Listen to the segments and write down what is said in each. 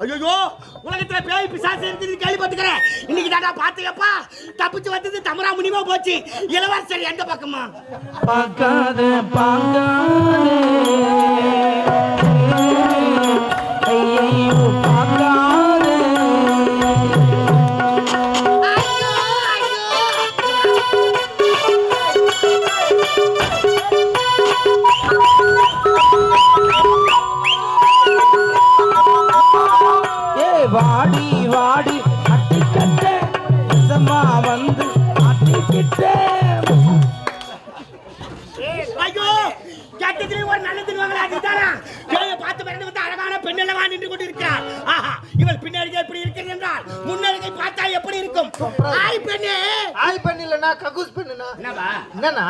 ஐயோ உலகத்துல பேய் பிசாசு இருக்குது கேள்விப்பட்டுக்கிறேன் இன்னைக்கு தாண்டா பாத்துக்கப்பா தப்பிச்சு வந்தது தமரா முனிமா போச்சு. இளவரசர் எந்த பக்கமா? பார்க்காத பார்க்காதே. ஐயோ பார்க்காதே என்னண்ணா?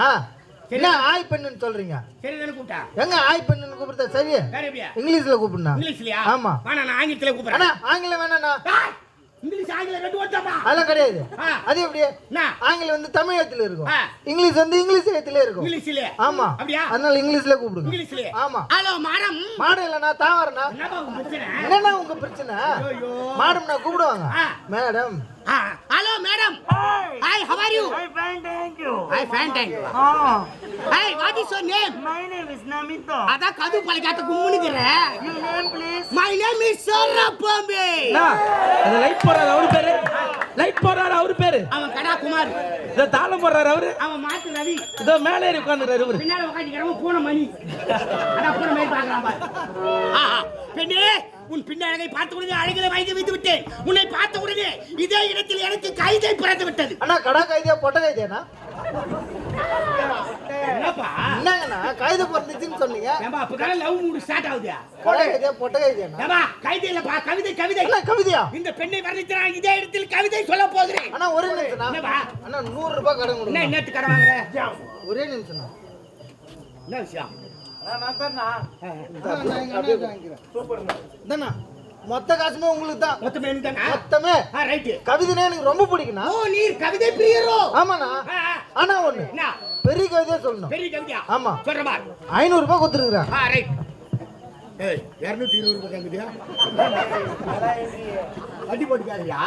என்ன ஆய் பெண்ணுன்னு சொல்றீங்க? சரி கூப்பிட்டா? எங்க ஆய் பெண்ணுன்னு கூப்பிடுறதா சரி? இங்கிலீஷ்ல கூப்பிடுண்ணா. இங்கிலீஷ்லயா? ஆமா. வேணா நான் ஆங்கிலத்துல கூப்பிடுறேன். அண்ணா ஆங்கிலம் வேணாண்ணா. ஆய், இங்கிலீஷ் ஆங்கிலம் ரெண்டு ஓட்டாமா அதெல்லாம் கிடையாது. அது எப்படி? ஆங்கிலம் வந்து தமிழ் எழுத்துல இருக்கும். இங்கிலீஷ் வந்து இங்கிலீஷ் எழுத்துல இருக்கும். ஆமா. அப்படியா? அதனால இங்கிலீஷ்ல கூப்பிடுங்க. ஆமா. Hello madam. மாடம் இல்லைண்ணா தாவரண்ணா. என்னப்பா உங்க பிரச்சனை. மேடம்னா கூப்பிடுவாங்க. Madam. Madam hi how are you Hi, fine, thank you. Hi fine thank you Oh, hi what is your name my name is Namita. அதான் கது பழக்காட்ட கும்முனுக்குற Your name, please? My name is சரப்பம்பே அண்ணா, அது லைட் போடுறாரு அவரு பேரு light போடுறாரு அவரு பேரு அவன் கடா குமார். இதோ தாளம் போடுறாரு அவரு. அவன் மாட்டு ரவி. இதோ மேலே ஏறி உட்காந்துறாரு இவரு. பின்னால உட்காந்துக்கிறவன் பூனை மணி. அதான் பூனை மாதிரி பார்க்கலாம் பாரு. ஆஹா பெண்ணே உன் பின்னழகை பார்த்த உடனே அழகில வைத்து வைத்து விட்டேன். உன்னை பார்த்த உடனே இதே இடத்தில் எனக்கு கைதை பிறந்து விட்டது. அண்ணா கடா கைதியா பொட்டை என்னங்கண்ணா கைது பிறந்துச்சுன்னு சொன்னீங்க. அப்பதானே லவ் மூடு ஸ்டார்ட் ஆகுது கடா கைதியா பொட்டை கைதியாண்ணா ஏம்பா கைதை இல்லப்பா கவிதை கவிதை. கவிதையா? இந்த பெண்ணை வர்ணித்து நான் இதே இடத்தில் கவிதை சொல்ல போகிறேன். அண்ணா ஒரே என்னப்பா? அண்ணா நூறு ரூபாய் கடன் என்ன கொடுங்க வாங்குற? ஒரே நிமிஷம்ண்ணா என்ன விஷயம்? இந்தாண்ணா. மொத்த காசுமே உங்களுக்கு தான். மொத்தமே தானா? மொத்தமே. ஆ ரைட்டு. கவிதைனா எனக்கு ரொம்ப பிடிக்குண்ணா ஓ நீர் கவிதை பிரியரோ? ஆமாண்ணா. ஆனா ஒண்ணு. பெரிய கவிதையா சொல்லணும். பெரிய கவிதையா? ஆமா. சொல்ற பார். ஐநூறு ரூபாய் கொடுத்துருக்குறேன். All right. ஏய் இரநூத்தி இருபது ரூபாய் கவிதையா வண்டி போட்டுக்காதியா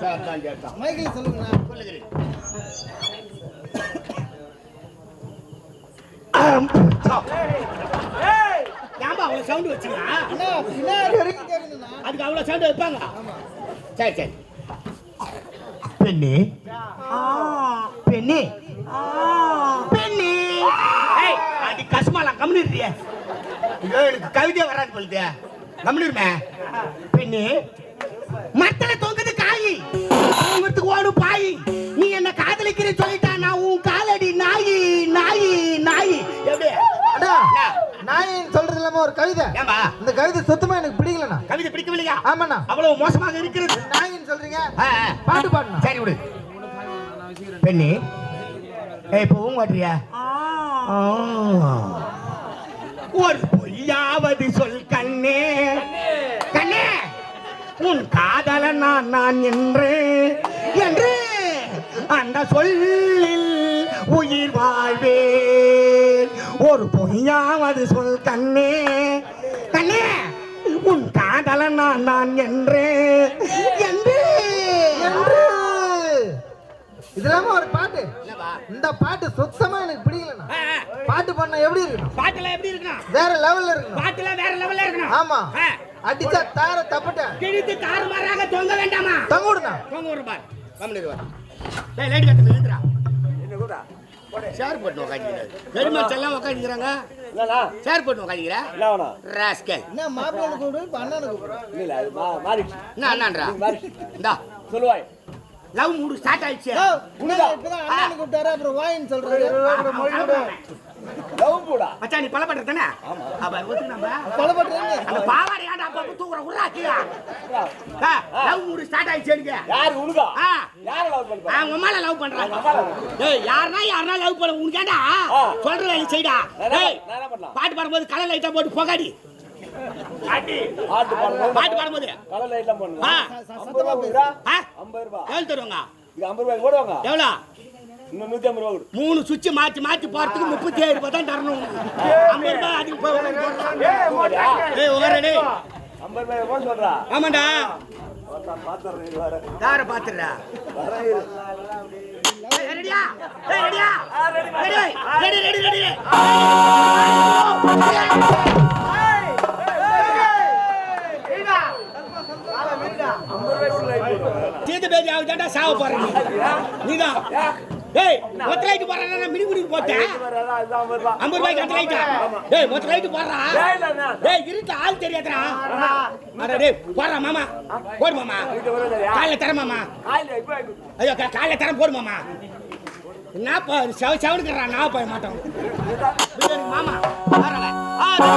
சரி தான் கேட்டான் மைக்கில் சொல்லுங்கண்ணா. சொல்லுகிறேன். சவுண்டு அண்ணா பின்னாடி வரைக்கும் கேட்குதுண்ணா அதுக்கு அவ்வளோ சவுண்டு வைப்பாங்க. சரி சரி. பெண்ணு. பெண்ணு. பெண்ணு. ஏய் அது கசுமாலாம் கம்முனிருக்கிய ஐயோ எனக்கு கவிதை வராது பொழுது கம்முனிருமே பெண்ணு மரத்துல தொங்குது காய். ஓடும் பாய். நீ என்ன காதலிக்கிற சொல்லிட்டா நான் சொல்றது இல்லாம ஒரு கவிதை. ஏம்பா இந்த கவிதை சுத்தமா எனக்கு பிடிக்கலண்ணா. கவிதை பிடிக்கவில்லையா? ஆமாண்ணா. அவ்வளவு மோசமாக இருக்கிறது. நாயின்னு சொல்றீங்க. பாட்டு பாடுண்ணா. சரி விடு. பெண்ணி ஏய் இப்போ மாட்டியா ஒரு பொய்யாவது சொல் கண்ணே. கண்ணே! உன் காதல நான் நான் என்று என்று அந்த சொல்லில் உயிர் வாழ்வேன். பொய்யாவது சொல் கண்ணே. கண்ணே உன் காதல நான் நான் என்று. என்று. என்று. இது இல்லாம ஒரு பாட்டு. இந்த பாட்டு சுத்தமா எனக்கு பிடிக்கலண்ணா. பாட்டு பண்ண எப்படி இருக்கணும்? பாட்டுல எப்படி இருக்கணும்? வேற லெவல்ல இருக்கணும். பாட்டுல வேற லெவல்ல இருக்கணும். ஆமா. அடிச்சா தார தப்பட்டேன். கிழித்து தாறுமாறாக தொங்க வேண்டாமா? தங்க விடுண்ணா. தொங்க பார். கம்முனு வா. டேய் லைட் கட்டு நிறுத்துறா சேர் போட்டு உட்காந்துக்கிறாரு பெருமாள் எல்லாம் உட்காந்துக்கிறாங்க சேர் போட்டு உட்காந்துக்கிற ராஸ்கல் என்ன மாப்பிள்ளை கூப்பிடு அண்ணனை கூப்பிடு. என்ன அண்ணான்றா? இந்தா. சொல்லுவாய். லவ் மூடு ஸ்டார்ட் ஆயிடுச்சு. இப்பதான் அண்ணனை கூப்பிட்டாரு அப்புறம் வாயின்னு சொல்றாரு. மச்சான் நீ பல பண்ற தானே? அப்ப ஒத்துக்கு நம்ம. கொலைப்பட்டுறீங்க அந்த பாவாடை ஏன்டா அப்ப அப்ப தூக்குற கீழே லவ் மூடு ஸ்டார்ட் ஆயிடுச்சு எனக்கு. யார் உனக்கா? யார லவ் பண்ண அவங்க அம்மால லவ் பண்றாங்க ஏய் யாருனா யாருனா லவ் பண்ண உனக்கு ஏன்டா? சொல்ற வேலை செய்டா. ஏய் நான் என்ன பண்ணலாம்? பாட்டு பாடும்போது கலர் லைட்டா போட்டு போகாடி. பாட்டு பாடும்போது கலர் லைட்லாம் பண்ணுங்க ஆ. சத்தமா பேசு ஆ. ஐம்பது ரூபாய் எவ்வளவு தருவாங்க? இது ஐம்பது ரூபாய் போடுவாங்க. எவ்வளோ இன்னும் நூத்தி ஐம்பது ரூபாய் மூணு சுவிட்ச் மாத்தி மாத்தி போறதுக்கு முப்பத்தி ஏழு ரூபாய் தான் தரணும். ஐம்பது ரூபாய் அதுக்கு போய் ஏய் ஓரே டேய். ஆமாண்டா. யார பாத்துறா? ரெடியா? ஏய் ரெடியா? ரெடி ரெடி ரெடி ரெடி தீது பேதி ஆகுதாண்டா சாவ போறேன் நீதான். டேய் ஒத்த லைட் போடுறா மினி குடி போட்டேன். ஐம்பது ரூபாய்க்கு அந்த லைட்டா? டேய் ஒத்த லைட் போடுறா. டேய் இருட்டு ஆள் தெரியாதுடா. அட டேய் மாமா. போடு மாமா. காலைல தர மாமா. ஐயோ காலைல தரம் போடு மாமா. நான் பா செவ செவனுக்குறா நான் போய் மாட்டோம். மாமா. ஆ,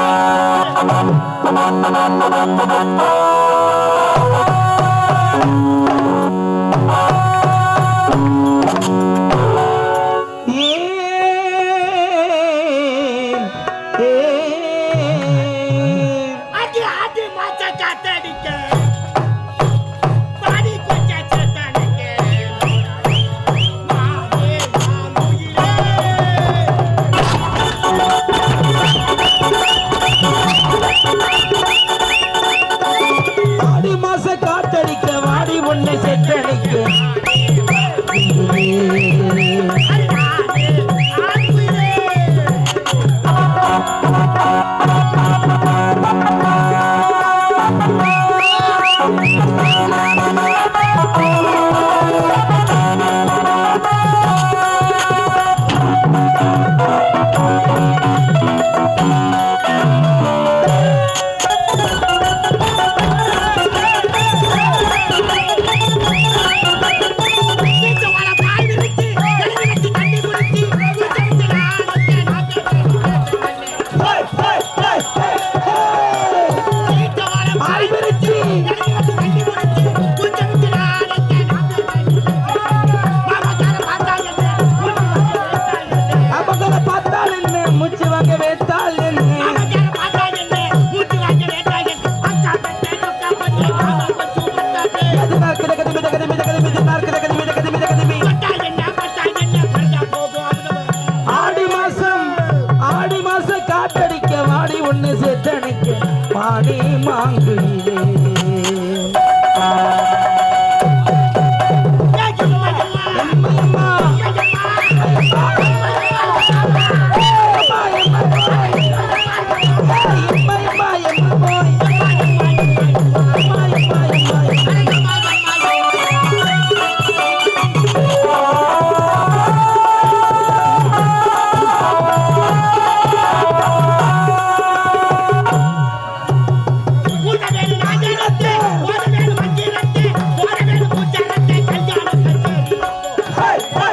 காத்தடிக்க வாடி ஒண்ணு செத்தடிக்க பாடி மாங்குயிலே ஹே, ஹே,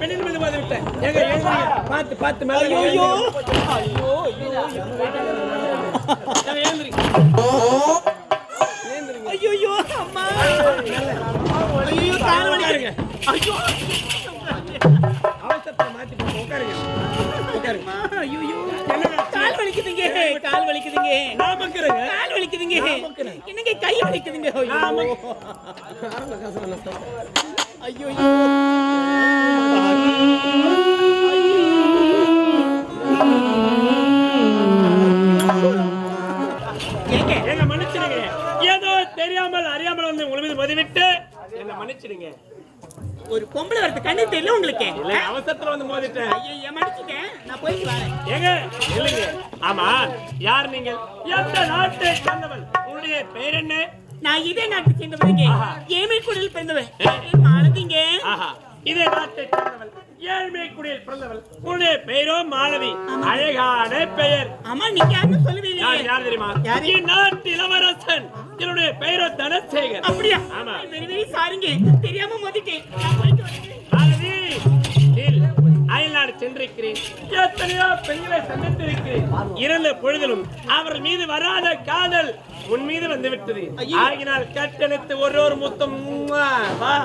பெண்ணின் மீது மோதி விட்டேன். ஏங்க, பார்த்து, பார்த்து, மேல ஐயோ. ஐயோ ஐயோ. ஐயோ. அம்மா. ஐயோ கால் வலிக்குது. ஐயோ. அவசரத்தை மாத்தி உட்காருங்க. உட்காருங்க. ஐயோ. வலிக்குதுங்க. கால் வலிக்குதுங்க. கால் வலிக்குதுங்க. என்னங்க கை வலிக்குதுங்க? ஐயோ. ஏங்க. ஏதோ தெரியாமல் அறியாமல் வந்து உங்க மீது மோதிவிட்டு என்ன மன்னிச்சிடுங்க. ஒரு பொம்பளை வரது கண்ணு தெரியல உங்களுக்கு. இல்ல அவசரத்துல வந்து மோதிட்டேன். ஐயோ மன்னிச்சுட்டேன் நான் போயிட்டு வரேன். ஏங்க இல்லைங்க. ஆமா யார் நீங்கள் எந்த நாட்டை சேர்ந்தவன் உன்னுடைய பெயர் என்ன? நான் இதே நாட்டு சேர்ந்தவங்க. ஏமை குடில் பிறந்தவன் மாலதிங்க. இதே நாட்டை சேர்ந்தவள். ஏழ்மை குடியில் பிறந்தவள். உன்னுடைய பெயரோ மாலவி அழகான பெயர். ஆமா நீங்க யாருன்னு யார் சொல்லுவீங்க யார்? தெரியுமா இளவரசன். என்னுடைய பெயரோ தனசேகர். அப்படியா? ஆமா. வெரி வெரி சாரிங்க. தெரியாம மோதிட்டேன். பாரதி அயல்நாடு சென்றிருக்கிறேன். எத்தனையோ பெண்களை சந்தித்திருக்கிறேன். இருந்த பொழுதிலும் அவர் மீது வராத காதல் உன் மீது வந்து விட்டது ஆகினால் கட்டணத்து ஒரு ஒரு முத்தம். வா.